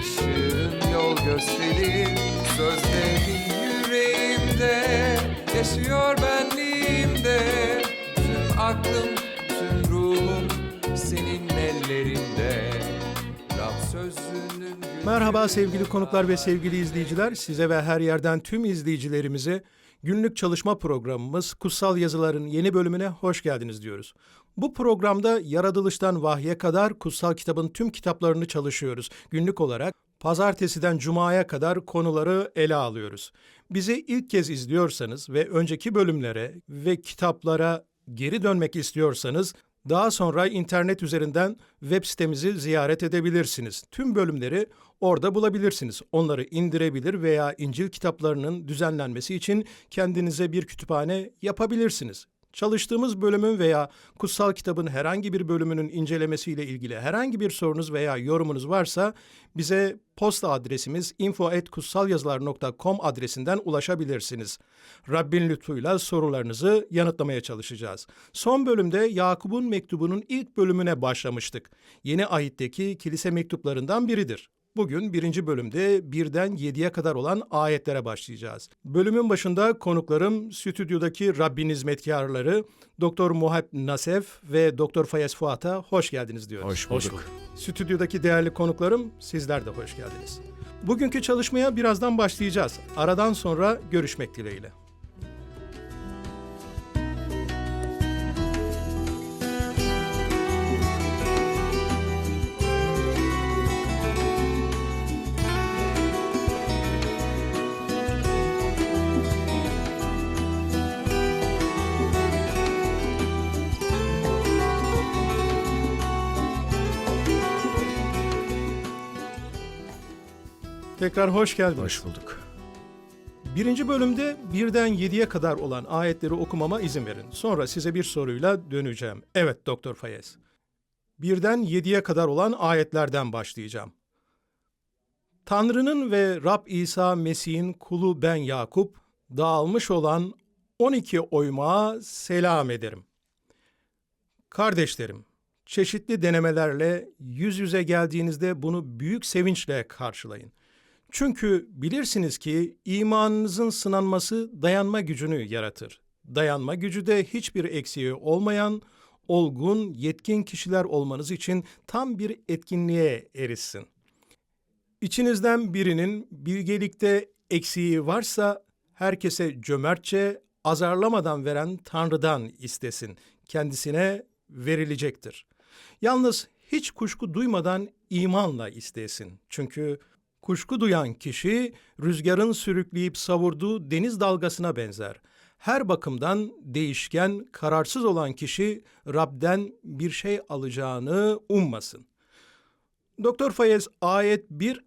ışığın yol gösterir Sözlerin yüreğimde yaşıyor benliğimde Tüm aklım, tüm ruhum senin ellerinde Rab sözünün Merhaba sevgili konuklar ve sevgili izleyiciler. Size ve her yerden tüm izleyicilerimize günlük çalışma programımız Kutsal Yazıların yeni bölümüne hoş geldiniz diyoruz. Bu programda yaratılıştan vahye kadar kutsal kitabın tüm kitaplarını çalışıyoruz. Günlük olarak pazartesiden cumaya kadar konuları ele alıyoruz. Bizi ilk kez izliyorsanız ve önceki bölümlere ve kitaplara geri dönmek istiyorsanız daha sonra internet üzerinden web sitemizi ziyaret edebilirsiniz. Tüm bölümleri orada bulabilirsiniz. Onları indirebilir veya İncil kitaplarının düzenlenmesi için kendinize bir kütüphane yapabilirsiniz. Çalıştığımız bölümün veya kutsal kitabın herhangi bir bölümünün incelemesiyle ilgili herhangi bir sorunuz veya yorumunuz varsa bize posta adresimiz info@kutsalyazılar.com adresinden ulaşabilirsiniz. Rabbin lütfuyla sorularınızı yanıtlamaya çalışacağız. Son bölümde Yakup'un mektubunun ilk bölümüne başlamıştık. Yeni ahitteki kilise mektuplarından biridir. Bugün birinci bölümde birden yediye kadar olan ayetlere başlayacağız. Bölümün başında konuklarım stüdyodaki Rabbin hizmetkarları Doktor Muhab Nasef ve Doktor Fayez Fuat'a hoş geldiniz diyoruz. Hoş bulduk. Stüdyodaki değerli konuklarım sizler de hoş geldiniz. Bugünkü çalışmaya birazdan başlayacağız. Aradan sonra görüşmek dileğiyle. Tekrar hoş geldiniz. Hoş bulduk. Birinci bölümde birden yediye kadar olan ayetleri okumama izin verin. Sonra size bir soruyla döneceğim. Evet Doktor Fayez. Birden yediye kadar olan ayetlerden başlayacağım. Tanrı'nın ve Rab İsa Mesih'in kulu ben Yakup, dağılmış olan 12 oymağa selam ederim. Kardeşlerim, çeşitli denemelerle yüz yüze geldiğinizde bunu büyük sevinçle karşılayın. Çünkü bilirsiniz ki imanınızın sınanması dayanma gücünü yaratır. Dayanma gücü de hiçbir eksiği olmayan, olgun, yetkin kişiler olmanız için tam bir etkinliğe erişsin. İçinizden birinin bilgelikte eksiği varsa herkese cömertçe, azarlamadan veren Tanrı'dan istesin. Kendisine verilecektir. Yalnız hiç kuşku duymadan imanla istesin. Çünkü kuşku duyan kişi rüzgarın sürükleyip savurduğu deniz dalgasına benzer. Her bakımdan değişken, kararsız olan kişi Rab'den bir şey alacağını ummasın. Doktor Fayez ayet 1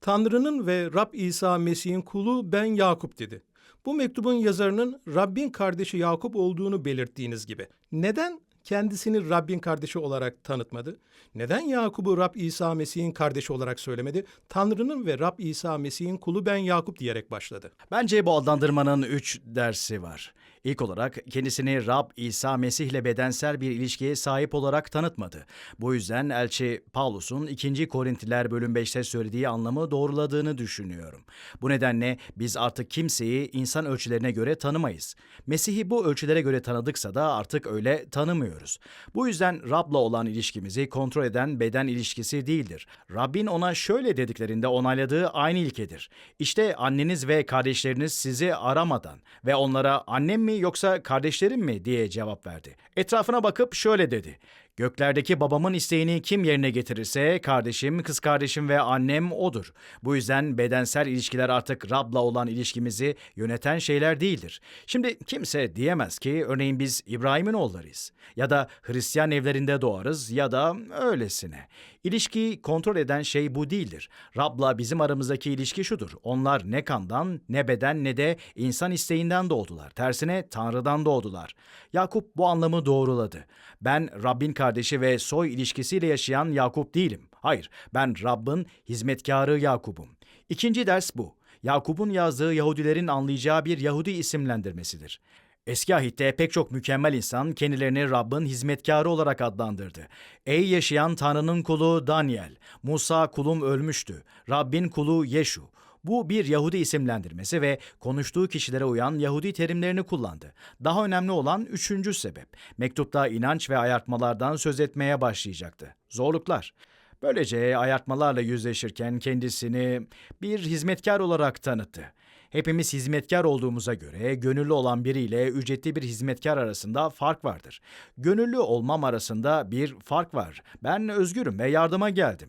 Tanrı'nın ve Rab İsa Mesih'in kulu ben Yakup dedi. Bu mektubun yazarının Rabbin kardeşi Yakup olduğunu belirttiğiniz gibi. Neden kendisini Rabbin kardeşi olarak tanıtmadı? Neden Yakup'u Rab İsa Mesih'in kardeşi olarak söylemedi? Tanrı'nın ve Rab İsa Mesih'in kulu ben Yakup diyerek başladı. Bence bu adlandırmanın üç dersi var. İlk olarak kendisini Rab İsa Mesih ile bedensel bir ilişkiye sahip olarak tanıtmadı. Bu yüzden elçi Paulus'un 2. Korintiler bölüm 5'te söylediği anlamı doğruladığını düşünüyorum. Bu nedenle biz artık kimseyi insan ölçülerine göre tanımayız. Mesih'i bu ölçülere göre tanıdıksa da artık öyle tanımıyoruz. Bu yüzden Rab'la olan ilişkimizi kontrol eden beden ilişkisi değildir. Rabbin ona şöyle dediklerinde onayladığı aynı ilkedir. İşte anneniz ve kardeşleriniz sizi aramadan ve onlara annem mi yoksa kardeşlerim mi diye cevap verdi. Etrafına bakıp şöyle dedi. Göklerdeki babamın isteğini kim yerine getirirse kardeşim, kız kardeşim ve annem odur. Bu yüzden bedensel ilişkiler artık Rab'la olan ilişkimizi yöneten şeyler değildir. Şimdi kimse diyemez ki örneğin biz İbrahim'in oğullarıyız ya da Hristiyan evlerinde doğarız ya da öylesine. İlişkiyi kontrol eden şey bu değildir. Rab'la bizim aramızdaki ilişki şudur. Onlar ne kandan, ne beden ne de insan isteğinden doğdular. Tersine Tanrı'dan doğdular. Yakup bu anlamı doğruladı. Ben Rabbin kardeşi ve soy ilişkisiyle yaşayan Yakup değilim. Hayır, ben Rabbin hizmetkarı Yakup'um. İkinci ders bu. Yakup'un yazdığı Yahudilerin anlayacağı bir Yahudi isimlendirmesidir. Eski ahitte pek çok mükemmel insan kendilerini Rabbin hizmetkarı olarak adlandırdı. Ey yaşayan Tanrı'nın kulu Daniel, Musa kulum ölmüştü, Rabbin kulu Yeşu. Bu bir Yahudi isimlendirmesi ve konuştuğu kişilere uyan Yahudi terimlerini kullandı. Daha önemli olan üçüncü sebep. Mektupta inanç ve ayartmalardan söz etmeye başlayacaktı. Zorluklar. Böylece ayartmalarla yüzleşirken kendisini bir hizmetkar olarak tanıttı. Hepimiz hizmetkar olduğumuza göre gönüllü olan biriyle ücretli bir hizmetkar arasında fark vardır. Gönüllü olmam arasında bir fark var. Ben özgürüm ve yardıma geldim.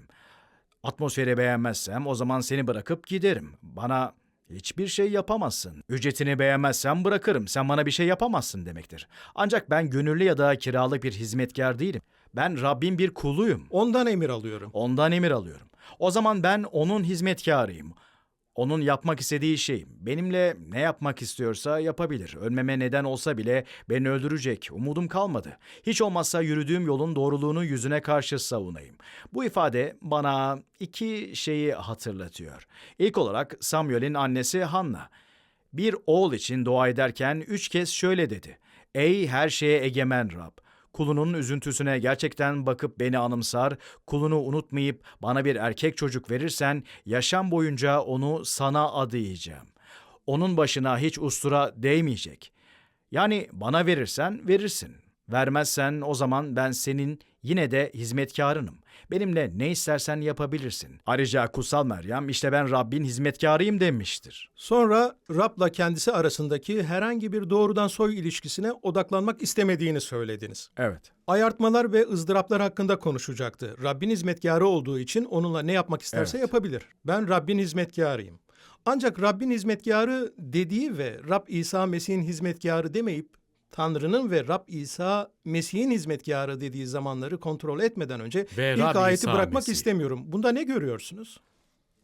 Atmosferi beğenmezsem o zaman seni bırakıp giderim. Bana hiçbir şey yapamazsın. Ücretini beğenmezsem bırakırım. Sen bana bir şey yapamazsın demektir. Ancak ben gönüllü ya da kiralık bir hizmetkar değilim. Ben Rabbin bir kuluyum. Ondan emir alıyorum. Ondan emir alıyorum. O zaman ben onun hizmetkarıyım. Onun yapmak istediği şey. Benimle ne yapmak istiyorsa yapabilir. Ölmeme neden olsa bile beni öldürecek. Umudum kalmadı. Hiç olmazsa yürüdüğüm yolun doğruluğunu yüzüne karşı savunayım. Bu ifade bana iki şeyi hatırlatıyor. İlk olarak Samuel'in annesi Hanna. Bir oğul için dua ederken üç kez şöyle dedi. Ey her şeye egemen Rab! Kulunun üzüntüsüne gerçekten bakıp beni anımsar, kulunu unutmayıp bana bir erkek çocuk verirsen yaşam boyunca onu sana adayacağım. Onun başına hiç ustura değmeyecek. Yani bana verirsen verirsin. Vermezsen o zaman ben senin yine de hizmetkarınım. Benimle ne istersen yapabilirsin. Ayrıca kutsal Meryem işte ben Rabbin hizmetkarıyım demiştir. Sonra Rab'la kendisi arasındaki herhangi bir doğrudan soy ilişkisine odaklanmak istemediğini söylediniz. Evet. Ayartmalar ve ızdıraplar hakkında konuşacaktı. Rabbin hizmetkarı olduğu için onunla ne yapmak isterse Evet. yapabilir. Ben Rabbin hizmetkarıyım. Ancak Rabbin hizmetkarı dediği ve Rab İsa Mesih'in hizmetkarı demeyip Tanrı'nın ve Rab İsa Mesih'in hizmetkarı dediği zamanları kontrol etmeden önce Ve ilk Rab ayeti İsa bırakmak Mesih. istemiyorum. Bunda ne görüyorsunuz?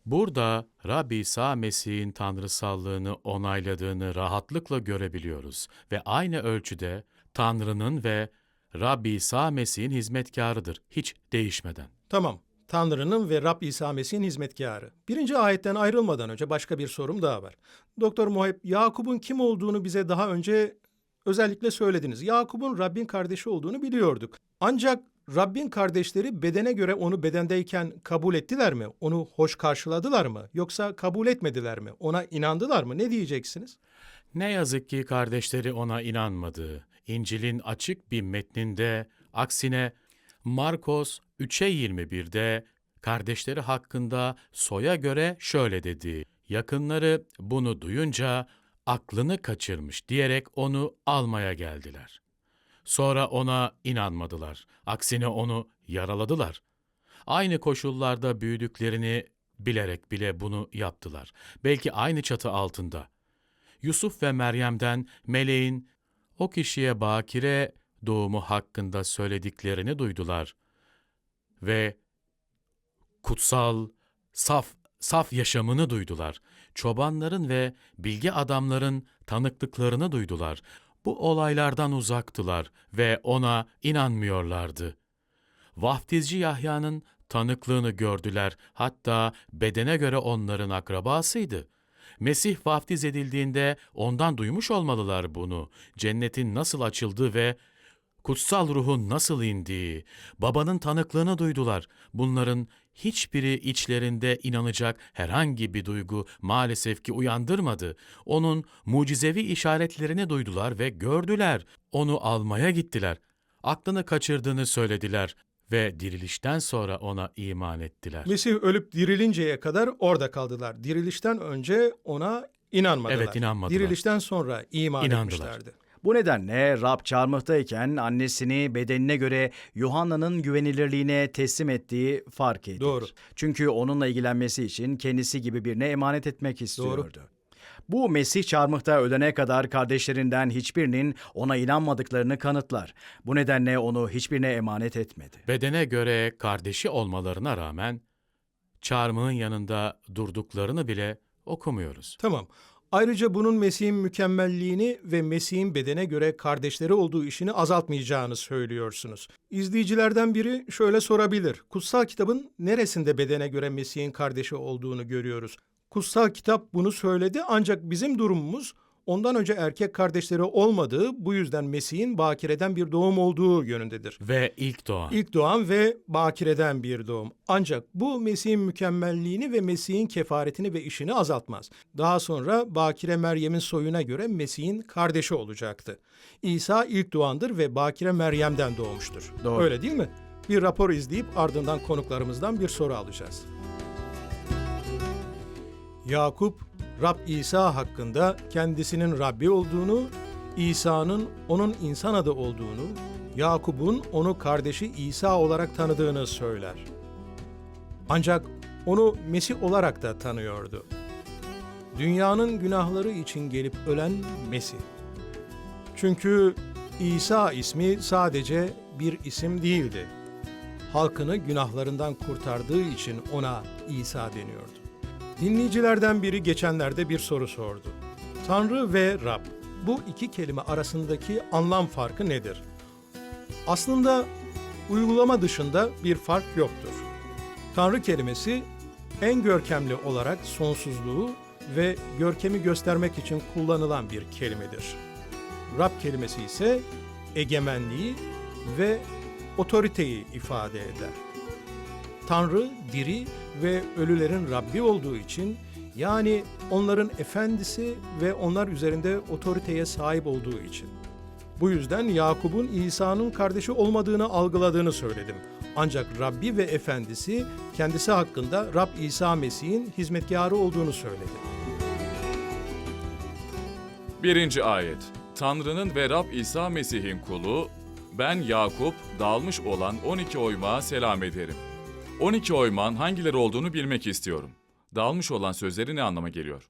Burada Rabbi İsa Mesih'in tanrısallığını onayladığını rahatlıkla görebiliyoruz ve aynı ölçüde Tanrı'nın ve Rabbi İsa Mesih'in hizmetkarıdır, hiç değişmeden. Tamam. Tanrı'nın ve Rab İsa Mesih'in hizmetkarı. Birinci ayetten ayrılmadan önce başka bir sorum daha var. Doktor Muheb, Yakup'un kim olduğunu bize daha önce özellikle söylediniz. Yakup'un Rabbin kardeşi olduğunu biliyorduk. Ancak Rabbin kardeşleri bedene göre onu bedendeyken kabul ettiler mi? Onu hoş karşıladılar mı? Yoksa kabul etmediler mi? Ona inandılar mı? Ne diyeceksiniz? Ne yazık ki kardeşleri ona inanmadı. İncil'in açık bir metninde aksine Markos 3'e 21'de kardeşleri hakkında soya göre şöyle dedi. Yakınları bunu duyunca aklını kaçırmış diyerek onu almaya geldiler. Sonra ona inanmadılar. Aksine onu yaraladılar. Aynı koşullarda büyüdüklerini bilerek bile bunu yaptılar. Belki aynı çatı altında. Yusuf ve Meryem'den meleğin o kişiye bakire doğumu hakkında söylediklerini duydular ve kutsal, saf, saf yaşamını duydular. Çobanların ve bilgi adamların tanıklıklarını duydular. Bu olaylardan uzaktılar ve ona inanmıyorlardı. Vaftizci Yahya'nın tanıklığını gördüler, hatta bedene göre onların akrabasıydı. Mesih vaftiz edildiğinde ondan duymuş olmalılar bunu. Cennetin nasıl açıldığı ve kutsal ruhun nasıl indiği, babanın tanıklığını duydular. Bunların hiçbiri içlerinde inanacak herhangi bir duygu maalesef ki uyandırmadı. Onun mucizevi işaretlerini duydular ve gördüler. Onu almaya gittiler. Aklını kaçırdığını söylediler ve dirilişten sonra ona iman ettiler. Mesih ölüp dirilinceye kadar orada kaldılar. Dirilişten önce ona inanmadılar. Evet, inanmadılar. Dirilişten sonra iman İnandılar. etmişlerdi. Bu nedenle Rab çarmıhtayken annesini bedenine göre Yuhanna'nın güvenilirliğine teslim ettiği fark edilir. Doğru. Çünkü onunla ilgilenmesi için kendisi gibi birine emanet etmek istiyordu. Bu Mesih çarmıhta ölene kadar kardeşlerinden hiçbirinin ona inanmadıklarını kanıtlar. Bu nedenle onu hiçbirine emanet etmedi. Bedene göre kardeşi olmalarına rağmen çarmıhın yanında durduklarını bile okumuyoruz. Tamam. Ayrıca bunun Mesih'in mükemmelliğini ve Mesih'in bedene göre kardeşleri olduğu işini azaltmayacağını söylüyorsunuz. İzleyicilerden biri şöyle sorabilir. Kutsal kitabın neresinde bedene göre Mesih'in kardeşi olduğunu görüyoruz? Kutsal kitap bunu söyledi ancak bizim durumumuz ondan önce erkek kardeşleri olmadığı, bu yüzden Mesih'in bakireden bir doğum olduğu yönündedir. Ve ilk doğan. İlk doğan ve bakireden bir doğum. Ancak bu Mesih'in mükemmelliğini ve Mesih'in kefaretini ve işini azaltmaz. Daha sonra Bakire Meryem'in soyuna göre Mesih'in kardeşi olacaktı. İsa ilk doğandır ve Bakire Meryem'den doğmuştur. Doğru. Öyle değil mi? Bir rapor izleyip ardından konuklarımızdan bir soru alacağız. Yakup, Rab İsa hakkında kendisinin Rabbi olduğunu, İsa'nın onun insan adı olduğunu, Yakup'un onu kardeşi İsa olarak tanıdığını söyler. Ancak onu Mesih olarak da tanıyordu. Dünyanın günahları için gelip ölen Mesih. Çünkü İsa ismi sadece bir isim değildi. Halkını günahlarından kurtardığı için ona İsa deniyordu. Dinleyicilerden biri geçenlerde bir soru sordu. Tanrı ve Rab, bu iki kelime arasındaki anlam farkı nedir? Aslında uygulama dışında bir fark yoktur. Tanrı kelimesi en görkemli olarak sonsuzluğu ve görkemi göstermek için kullanılan bir kelimedir. Rab kelimesi ise egemenliği ve otoriteyi ifade eder. Tanrı diri ve ölülerin Rabbi olduğu için yani onların efendisi ve onlar üzerinde otoriteye sahip olduğu için. Bu yüzden Yakup'un İsa'nın kardeşi olmadığını algıladığını söyledim. Ancak Rabbi ve efendisi kendisi hakkında Rab İsa Mesih'in hizmetkarı olduğunu söyledi. Birinci ayet. Tanrı'nın ve Rab İsa Mesih'in kulu, ben Yakup, dağılmış olan 12 oymağa selam ederim. 12 oymağın hangileri olduğunu bilmek istiyorum. Dağılmış olan sözleri ne anlama geliyor?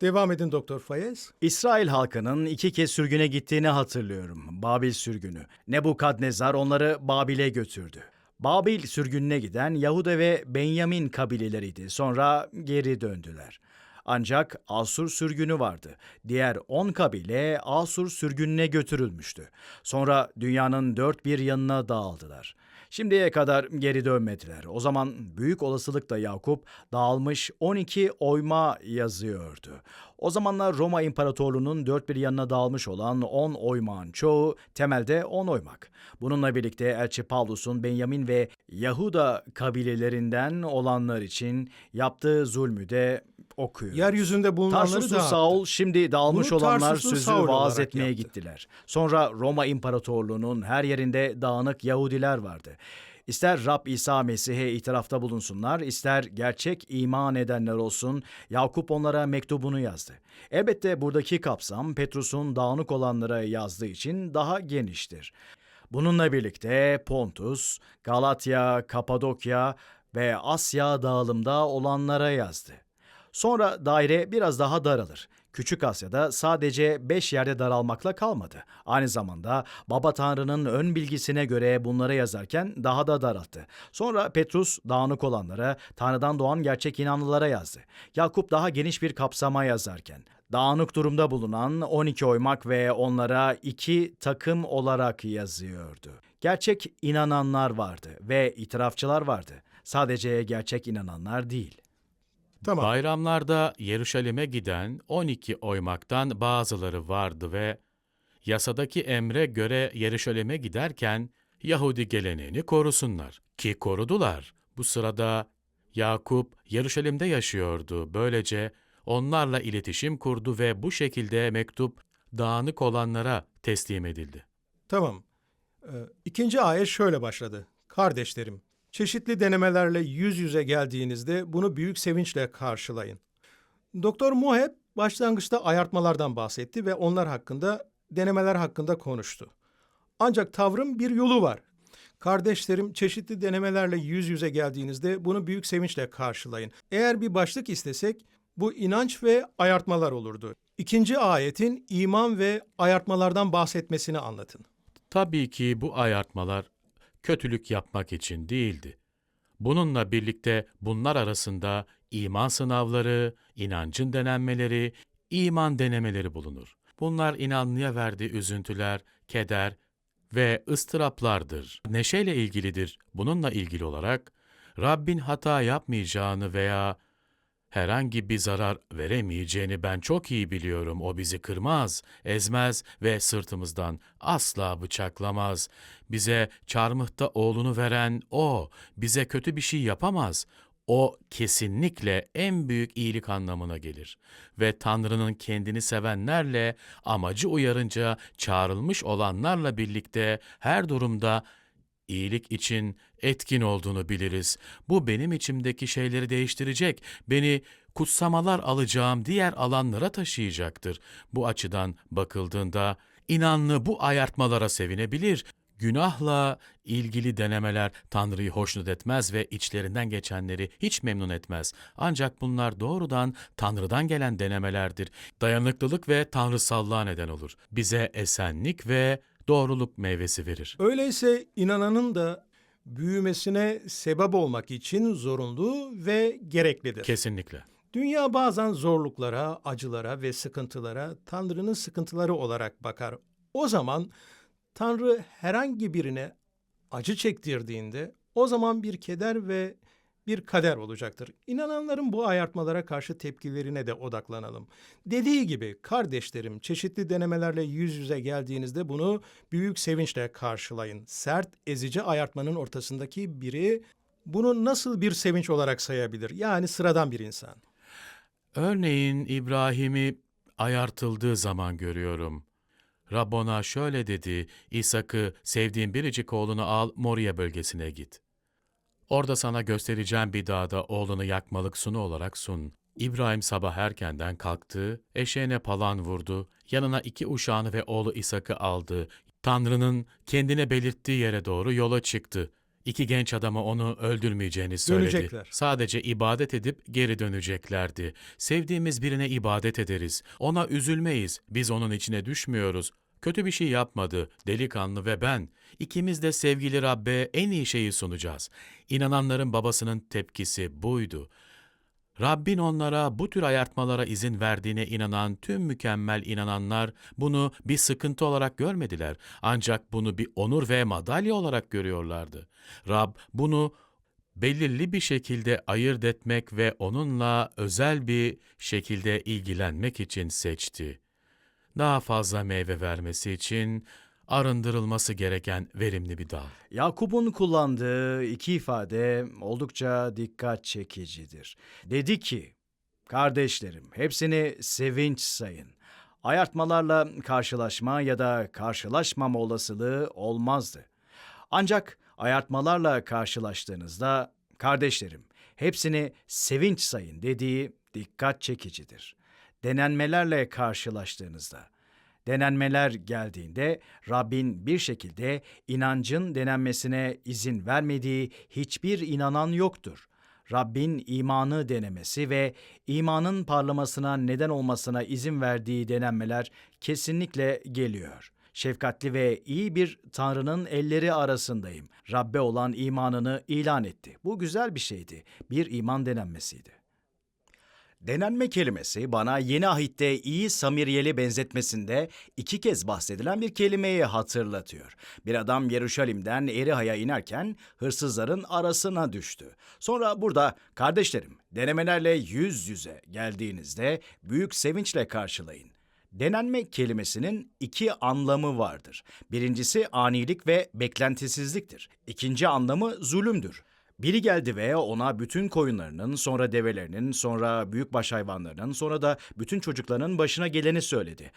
Devam edin Doktor Fayez. İsrail halkının iki kez sürgüne gittiğini hatırlıyorum. Babil sürgünü. Nebukadnezar onları Babil'e götürdü. Babil sürgününe giden Yahuda ve Benyamin kabileleriydi. Sonra geri döndüler. Ancak Asur sürgünü vardı. Diğer on kabile Asur sürgününe götürülmüştü. Sonra dünyanın dört bir yanına dağıldılar. Şimdiye kadar geri dönmediler. O zaman büyük olasılıkla Yakup dağılmış 12 oyma yazıyordu. O zamanlar Roma İmparatorluğu'nun dört bir yanına dağılmış olan 10 oymağın çoğu temelde 10 oymak. Bununla birlikte Elçi Pavlus'un Benyamin ve Yahuda kabilelerinden olanlar için yaptığı zulmü de okuyor. Yeryüzünde bulunanları dağıttı. Saul şimdi dağılmış Bunu olanlar Tarsuslu sözü Saul vaaz olarak etmeye yaptı. gittiler. Sonra Roma İmparatorluğu'nun her yerinde dağınık Yahudiler vardı. İster Rab İsa Mesih'e itirafta bulunsunlar, ister gerçek iman edenler olsun, Yakup onlara mektubunu yazdı. Elbette buradaki kapsam Petrus'un dağınık olanlara yazdığı için daha geniştir. Bununla birlikte Pontus, Galatya, Kapadokya ve Asya dağılımda olanlara yazdı. Sonra daire biraz daha daralır. Küçük Asya'da sadece beş yerde daralmakla kalmadı. Aynı zamanda Baba Tanrı'nın ön bilgisine göre bunları yazarken daha da daralttı. Sonra Petrus dağınık olanlara, Tanrı'dan doğan gerçek inanlılara yazdı. Yakup daha geniş bir kapsama yazarken, dağınık durumda bulunan 12 oymak ve onlara iki takım olarak yazıyordu. Gerçek inananlar vardı ve itirafçılar vardı. Sadece gerçek inananlar değil. Tamam. Bayramlarda Yeruşalim'e giden 12 oymaktan bazıları vardı ve yasadaki emre göre Yeruşalim'e giderken Yahudi geleneğini korusunlar. Ki korudular. Bu sırada Yakup Yeruşalim'de yaşıyordu. Böylece onlarla iletişim kurdu ve bu şekilde mektup dağınık olanlara teslim edildi. Tamam. Ee, ikinci ayet şöyle başladı. Kardeşlerim, çeşitli denemelerle yüz yüze geldiğinizde bunu büyük sevinçle karşılayın. Doktor Muheb başlangıçta ayartmalardan bahsetti ve onlar hakkında denemeler hakkında konuştu. Ancak tavrın bir yolu var. Kardeşlerim çeşitli denemelerle yüz yüze geldiğinizde bunu büyük sevinçle karşılayın. Eğer bir başlık istesek bu inanç ve ayartmalar olurdu. İkinci ayetin iman ve ayartmalardan bahsetmesini anlatın. Tabii ki bu ayartmalar kötülük yapmak için değildi. Bununla birlikte bunlar arasında iman sınavları, inancın denenmeleri, iman denemeleri bulunur. Bunlar inanlıya verdiği üzüntüler, keder ve ıstıraplardır. Neşeyle ilgilidir. Bununla ilgili olarak Rabbin hata yapmayacağını veya herhangi bir zarar veremeyeceğini ben çok iyi biliyorum. O bizi kırmaz, ezmez ve sırtımızdan asla bıçaklamaz. Bize çarmıhta oğlunu veren O, bize kötü bir şey yapamaz. O kesinlikle en büyük iyilik anlamına gelir ve Tanrı'nın kendini sevenlerle amacı uyarınca çağrılmış olanlarla birlikte her durumda iyilik için etkin olduğunu biliriz. Bu benim içimdeki şeyleri değiştirecek, beni kutsamalar alacağım diğer alanlara taşıyacaktır. Bu açıdan bakıldığında inanlı bu ayartmalara sevinebilir. Günahla ilgili denemeler Tanrı'yı hoşnut etmez ve içlerinden geçenleri hiç memnun etmez. Ancak bunlar doğrudan Tanrı'dan gelen denemelerdir. Dayanıklılık ve tanrısallığa neden olur. Bize esenlik ve doğruluk meyvesi verir. Öyleyse inananın da büyümesine sebep olmak için zorunlu ve gereklidir. Kesinlikle. Dünya bazen zorluklara, acılara ve sıkıntılara Tanrı'nın sıkıntıları olarak bakar. O zaman Tanrı herhangi birine acı çektirdiğinde o zaman bir keder ve bir kader olacaktır. İnananların bu ayartmalara karşı tepkilerine de odaklanalım. Dediği gibi kardeşlerim çeşitli denemelerle yüz yüze geldiğinizde bunu büyük sevinçle karşılayın. Sert, ezici ayartmanın ortasındaki biri bunu nasıl bir sevinç olarak sayabilir? Yani sıradan bir insan. Örneğin İbrahim'i ayartıldığı zaman görüyorum. Rabbona şöyle dedi, İshak'ı sevdiğin biricik oğlunu al Moria bölgesine git. Orada sana göstereceğim bir dağda oğlunu yakmalık sunu olarak sun. İbrahim sabah erkenden kalktı, eşeğine palan vurdu, yanına iki uşağını ve oğlu İshak'ı aldı. Tanrı'nın kendine belirttiği yere doğru yola çıktı. İki genç adama onu öldürmeyeceğini söyledi. Dönecekler. Sadece ibadet edip geri döneceklerdi. Sevdiğimiz birine ibadet ederiz. Ona üzülmeyiz. Biz onun içine düşmüyoruz. Kötü bir şey yapmadı. Delikanlı ve ben. İkimiz de sevgili Rabbe en iyi şeyi sunacağız. İnananların babasının tepkisi buydu. Rabbin onlara bu tür ayartmalara izin verdiğine inanan tüm mükemmel inananlar bunu bir sıkıntı olarak görmediler. Ancak bunu bir onur ve madalya olarak görüyorlardı. Rab bunu belirli bir şekilde ayırt etmek ve onunla özel bir şekilde ilgilenmek için seçti. Daha fazla meyve vermesi için arındırılması gereken verimli bir dal. Yakup'un kullandığı iki ifade oldukça dikkat çekicidir. Dedi ki, kardeşlerim hepsini sevinç sayın. Ayartmalarla karşılaşma ya da karşılaşmama olasılığı olmazdı. Ancak ayartmalarla karşılaştığınızda kardeşlerim hepsini sevinç sayın dediği dikkat çekicidir. Denenmelerle karşılaştığınızda Denenmeler geldiğinde Rabbin bir şekilde inancın denenmesine izin vermediği hiçbir inanan yoktur. Rabbin imanı denemesi ve imanın parlamasına neden olmasına izin verdiği denenmeler kesinlikle geliyor. Şefkatli ve iyi bir Tanrı'nın elleri arasındayım. Rabbe olan imanını ilan etti. Bu güzel bir şeydi. Bir iman denenmesiydi. Denenme kelimesi bana yeni ahitte iyi Samiriyeli benzetmesinde iki kez bahsedilen bir kelimeyi hatırlatıyor. Bir adam Yeruşalim'den Eriha'ya inerken hırsızların arasına düştü. Sonra burada kardeşlerim denemelerle yüz yüze geldiğinizde büyük sevinçle karşılayın. Denenme kelimesinin iki anlamı vardır. Birincisi anilik ve beklentisizliktir. İkinci anlamı zulümdür. Biri geldi ve ona bütün koyunlarının, sonra develerinin, sonra büyükbaş hayvanlarının, sonra da bütün çocuklarının başına geleni söyledi.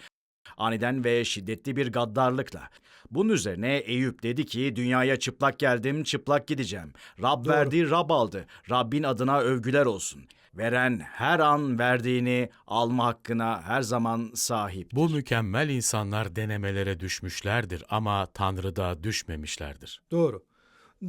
Aniden ve şiddetli bir gaddarlıkla. Bunun üzerine Eyüp dedi ki dünyaya çıplak geldim, çıplak gideceğim. Rab Doğru. verdi, Rab aldı. Rabbin adına övgüler olsun. Veren her an verdiğini alma hakkına her zaman sahip. Bu mükemmel insanlar denemelere düşmüşlerdir ama Tanrı'da düşmemişlerdir. Doğru.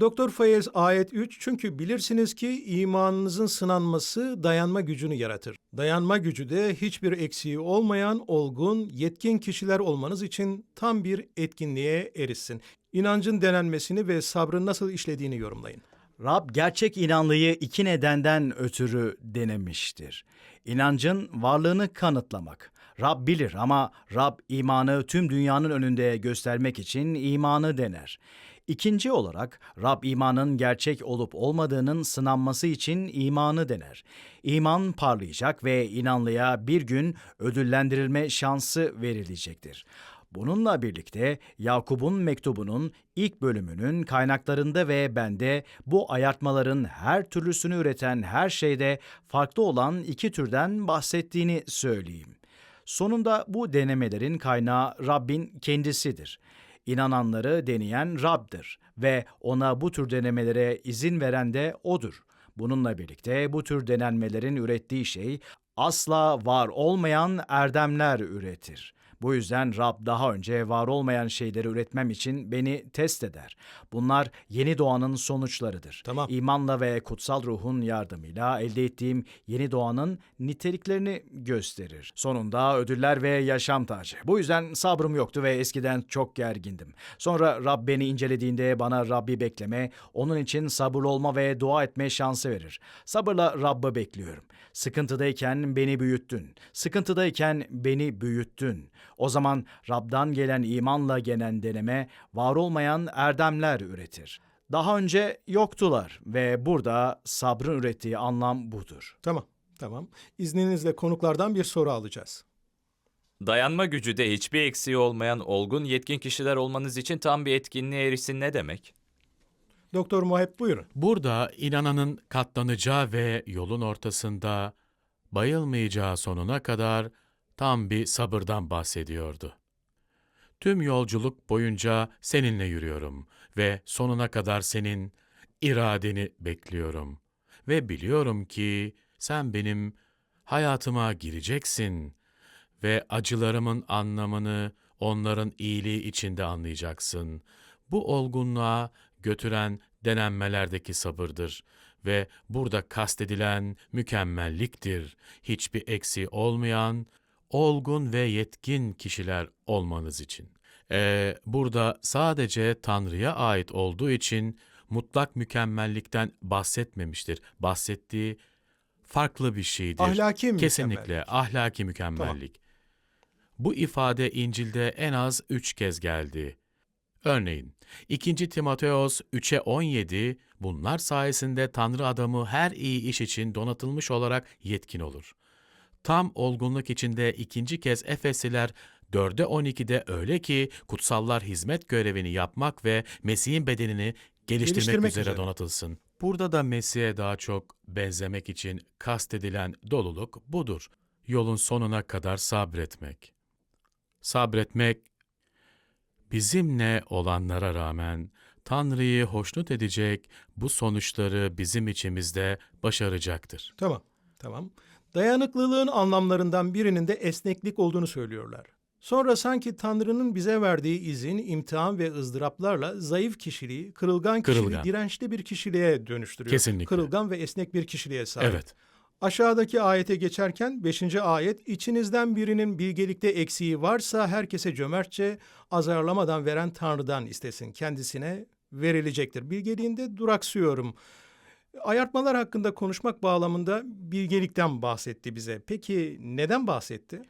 Doktor Fayez ayet 3 çünkü bilirsiniz ki imanınızın sınanması dayanma gücünü yaratır. Dayanma gücü de hiçbir eksiği olmayan olgun, yetkin kişiler olmanız için tam bir etkinliğe erişsin. İnancın denenmesini ve sabrın nasıl işlediğini yorumlayın. Rab gerçek inanlıyı iki nedenden ötürü denemiştir. İnancın varlığını kanıtlamak. Rab bilir ama Rab imanı tüm dünyanın önünde göstermek için imanı dener. İkinci olarak Rab imanın gerçek olup olmadığının sınanması için imanı dener. İman parlayacak ve inanlıya bir gün ödüllendirilme şansı verilecektir. Bununla birlikte Yakup'un mektubunun ilk bölümünün kaynaklarında ve bende bu ayartmaların her türlüsünü üreten her şeyde farklı olan iki türden bahsettiğini söyleyeyim. Sonunda bu denemelerin kaynağı Rabbin kendisidir. İnananları deneyen Rab'dır ve ona bu tür denemelere izin veren de O'dur. Bununla birlikte bu tür denenmelerin ürettiği şey asla var olmayan erdemler üretir. Bu yüzden Rab daha önce var olmayan şeyleri üretmem için beni test eder. Bunlar yeni doğanın sonuçlarıdır. Tamam. İmanla ve kutsal ruhun yardımıyla elde ettiğim yeni doğanın niteliklerini gösterir. Sonunda ödüller ve yaşam tacı. Bu yüzden sabrım yoktu ve eskiden çok gergindim. Sonra Rab beni incelediğinde bana Rabbi bekleme, onun için sabırlı olma ve dua etme şansı verir. Sabırla Rabb'ı bekliyorum. Sıkıntıdayken beni büyüttün. Sıkıntıdayken beni büyüttün. O zaman Rab'dan gelen imanla gelen deneme var olmayan erdemler üretir. Daha önce yoktular ve burada sabrın ürettiği anlam budur. Tamam, tamam. İzninizle konuklardan bir soru alacağız. Dayanma gücü de hiçbir eksiği olmayan olgun yetkin kişiler olmanız için tam bir etkinliğe erişsin ne demek? Doktor Muheb buyurun. Burada inananın katlanacağı ve yolun ortasında bayılmayacağı sonuna kadar tam bir sabırdan bahsediyordu. Tüm yolculuk boyunca seninle yürüyorum ve sonuna kadar senin iradeni bekliyorum ve biliyorum ki sen benim hayatıma gireceksin ve acılarımın anlamını onların iyiliği içinde anlayacaksın. Bu olgunluğa götüren denenmelerdeki sabırdır ve burada kastedilen mükemmelliktir. Hiçbir eksiği olmayan, olgun ve yetkin kişiler olmanız için. Ee, burada sadece Tanrı'ya ait olduğu için mutlak mükemmellikten bahsetmemiştir. Bahsettiği farklı bir şeydir. Ahlaki mükemmellik. Kesinlikle ahlaki mükemmellik. Bu ifade İncil'de en az üç kez geldi. Örneğin 2. Timoteos 3'e 17 bunlar sayesinde Tanrı adamı her iyi iş için donatılmış olarak yetkin olur. Tam olgunluk içinde ikinci kez Efesliler 4'e 12'de öyle ki kutsallar hizmet görevini yapmak ve Mesih'in bedenini geliştirmek, Geliştirmek üzere, üzere. donatılsın. Burada da Mesih'e daha çok benzemek için kastedilen doluluk budur. Yolun sonuna kadar sabretmek. Sabretmek bizimle olanlara rağmen Tanrı'yı hoşnut edecek bu sonuçları bizim içimizde başaracaktır. Tamam, tamam. Dayanıklılığın anlamlarından birinin de esneklik olduğunu söylüyorlar. Sonra sanki Tanrı'nın bize verdiği izin, imtihan ve ızdıraplarla zayıf kişiliği, kırılgan kişiliği, Kırılgan. dirençli bir kişiliğe dönüştürüyor. Kesinlikle. Kırılgan ve esnek bir kişiliğe sahip. Evet. Aşağıdaki ayete geçerken 5. ayet içinizden birinin bilgelikte eksiği varsa herkese cömertçe azarlamadan veren Tanrı'dan istesin. Kendisine verilecektir. Bilgeliğinde duraksıyorum. Ayartmalar hakkında konuşmak bağlamında bilgelikten bahsetti bize. Peki neden bahsetti?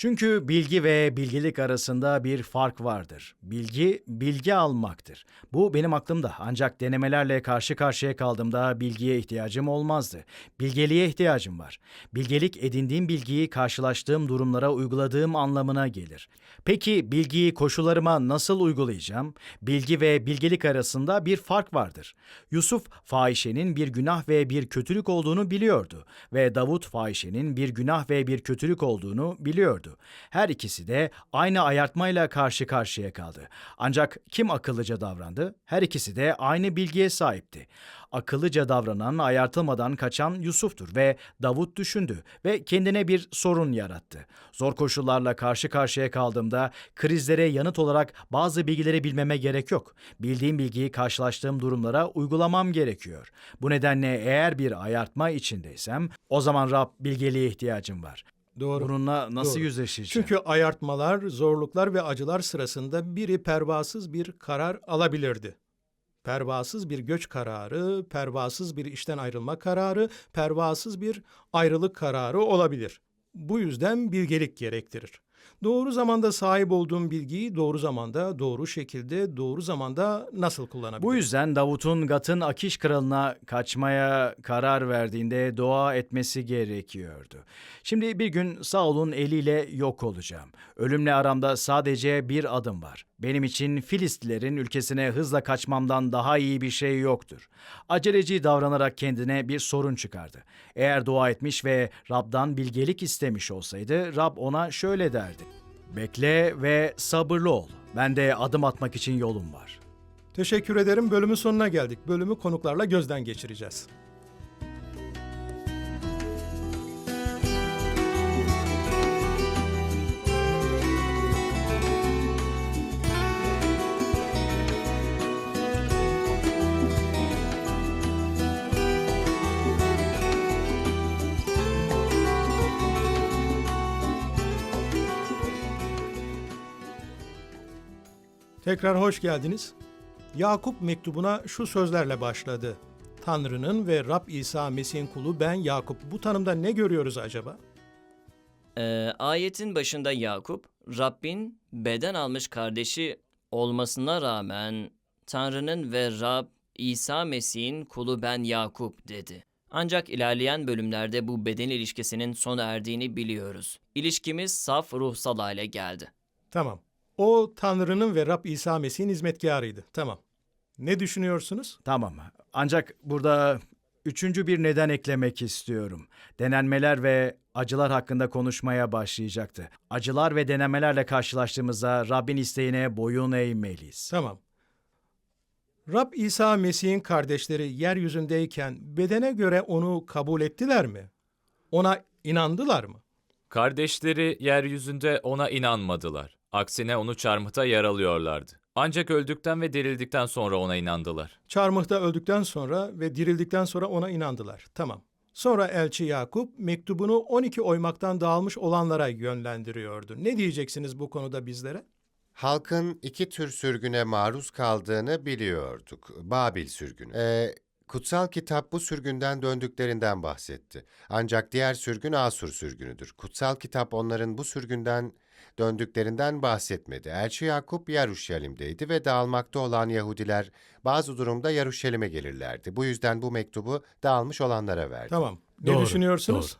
Çünkü bilgi ve bilgelik arasında bir fark vardır. Bilgi, bilgi almaktır. Bu benim aklımda ancak denemelerle karşı karşıya kaldığımda bilgiye ihtiyacım olmazdı. Bilgeliğe ihtiyacım var. Bilgelik edindiğim bilgiyi karşılaştığım durumlara uyguladığım anlamına gelir. Peki bilgiyi koşullarıma nasıl uygulayacağım? Bilgi ve bilgelik arasında bir fark vardır. Yusuf fahişenin bir günah ve bir kötülük olduğunu biliyordu ve Davut fahişenin bir günah ve bir kötülük olduğunu biliyordu. Oldu. Her ikisi de aynı ayartmayla karşı karşıya kaldı. Ancak kim akıllıca davrandı? Her ikisi de aynı bilgiye sahipti. Akıllıca davranan, ayartılmadan kaçan Yusuf'tur ve Davut düşündü ve kendine bir sorun yarattı. Zor koşullarla karşı karşıya kaldığımda krizlere yanıt olarak bazı bilgileri bilmeme gerek yok. Bildiğim bilgiyi karşılaştığım durumlara uygulamam gerekiyor. Bu nedenle eğer bir ayartma içindeysem o zaman Rab bilgeliğe ihtiyacım var. Doğru. Bununla nasıl Doğru. yüzleşeceğim? Çünkü ayartmalar, zorluklar ve acılar sırasında biri pervasız bir karar alabilirdi. Pervasız bir göç kararı, pervasız bir işten ayrılma kararı, pervasız bir ayrılık kararı olabilir. Bu yüzden bilgelik gerektirir. Doğru zamanda sahip olduğum bilgiyi doğru zamanda, doğru şekilde, doğru zamanda nasıl kullanabilirim? Bu yüzden Davut'un Gat'ın Akiş kralına kaçmaya karar verdiğinde dua etmesi gerekiyordu. Şimdi bir gün Saul'un eliyle yok olacağım. Ölümle aramda sadece bir adım var. Benim için Filistlilerin ülkesine hızla kaçmamdan daha iyi bir şey yoktur. Aceleci davranarak kendine bir sorun çıkardı. Eğer dua etmiş ve Rab'dan bilgelik istemiş olsaydı Rab ona şöyle derdi. Bekle ve sabırlı ol. Bende adım atmak için yolum var. Teşekkür ederim. Bölümün sonuna geldik. Bölümü konuklarla gözden geçireceğiz. Tekrar hoş geldiniz. Yakup mektubuna şu sözlerle başladı. Tanrı'nın ve Rab İsa Mesih'in kulu ben Yakup. Bu tanımda ne görüyoruz acaba? Ee, ayetin başında Yakup, Rabbin beden almış kardeşi olmasına rağmen Tanrı'nın ve Rab İsa Mesih'in kulu ben Yakup dedi. Ancak ilerleyen bölümlerde bu beden ilişkisinin sona erdiğini biliyoruz. İlişkimiz saf ruhsal hale geldi. Tamam. O Tanrı'nın ve Rab İsa Mesih'in hizmetkarıydı. Tamam. Ne düşünüyorsunuz? Tamam. Ancak burada üçüncü bir neden eklemek istiyorum. Denenmeler ve acılar hakkında konuşmaya başlayacaktı. Acılar ve denemelerle karşılaştığımızda Rabbin isteğine boyun eğmeliyiz. Tamam. Rab İsa Mesih'in kardeşleri yeryüzündeyken bedene göre onu kabul ettiler mi? Ona inandılar mı? Kardeşleri yeryüzünde ona inanmadılar. Aksine onu çarmıhta yaralıyorlardı. Ancak öldükten ve dirildikten sonra ona inandılar. Çarmıhta öldükten sonra ve dirildikten sonra ona inandılar. Tamam. Sonra elçi Yakup mektubunu 12 oymaktan dağılmış olanlara yönlendiriyordu. Ne diyeceksiniz bu konuda bizlere? Halkın iki tür sürgüne maruz kaldığını biliyorduk. Babil sürgünü. Ee, kutsal kitap bu sürgünden döndüklerinden bahsetti. Ancak diğer sürgün Asur sürgünüdür. Kutsal kitap onların bu sürgünden döndüklerinden bahsetmedi. Elçi Yakup Yaruşalim'deydi ve dağılmakta olan Yahudiler bazı durumda Yaruşalim'e gelirlerdi. Bu yüzden bu mektubu dağılmış olanlara verdi. Tamam. Ne Doğru, düşünüyorsunuz?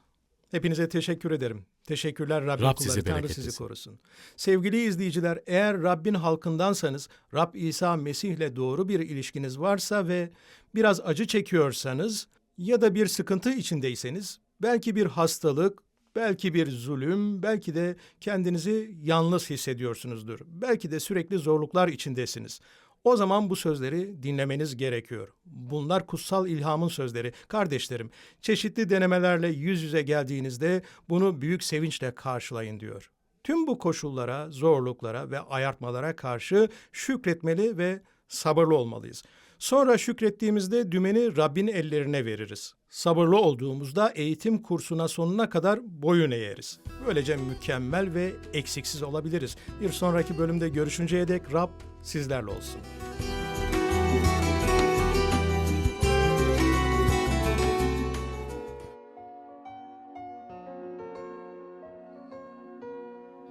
Hepinize teşekkür ederim. Teşekkürler Rabbin Rab kulları. sizi Tanrı sizi korusun. Sevgili izleyiciler, eğer Rabbin halkındansanız, Rab İsa Mesih'le doğru bir ilişkiniz varsa ve biraz acı çekiyorsanız ya da bir sıkıntı içindeyseniz, belki bir hastalık, belki bir zulüm, belki de kendinizi yalnız hissediyorsunuzdur. Belki de sürekli zorluklar içindesiniz. O zaman bu sözleri dinlemeniz gerekiyor. Bunlar kutsal ilhamın sözleri. Kardeşlerim, çeşitli denemelerle yüz yüze geldiğinizde bunu büyük sevinçle karşılayın diyor. Tüm bu koşullara, zorluklara ve ayartmalara karşı şükretmeli ve sabırlı olmalıyız. Sonra şükrettiğimizde dümeni Rabbin ellerine veririz. Sabırlı olduğumuzda eğitim kursuna sonuna kadar boyun eğeriz. Böylece mükemmel ve eksiksiz olabiliriz. Bir sonraki bölümde görüşünceye dek Rab sizlerle olsun.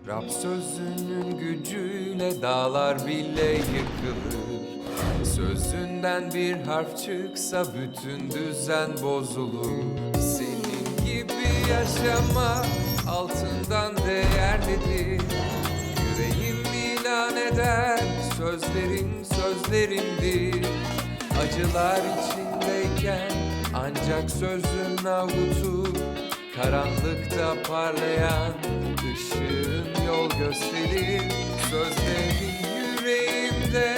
Rab sözünün gücüyle dağlar bile yıkılır Sözünden bir harf çıksa bütün düzen bozulur. Senin gibi yaşamak altından değerlidir. Yüreğim ilan eder sözlerin sözlerindir Acılar içindeyken ancak sözün avutur Karanlıkta parlayan ışığın yol gösterir. Sözlerin yüreğimde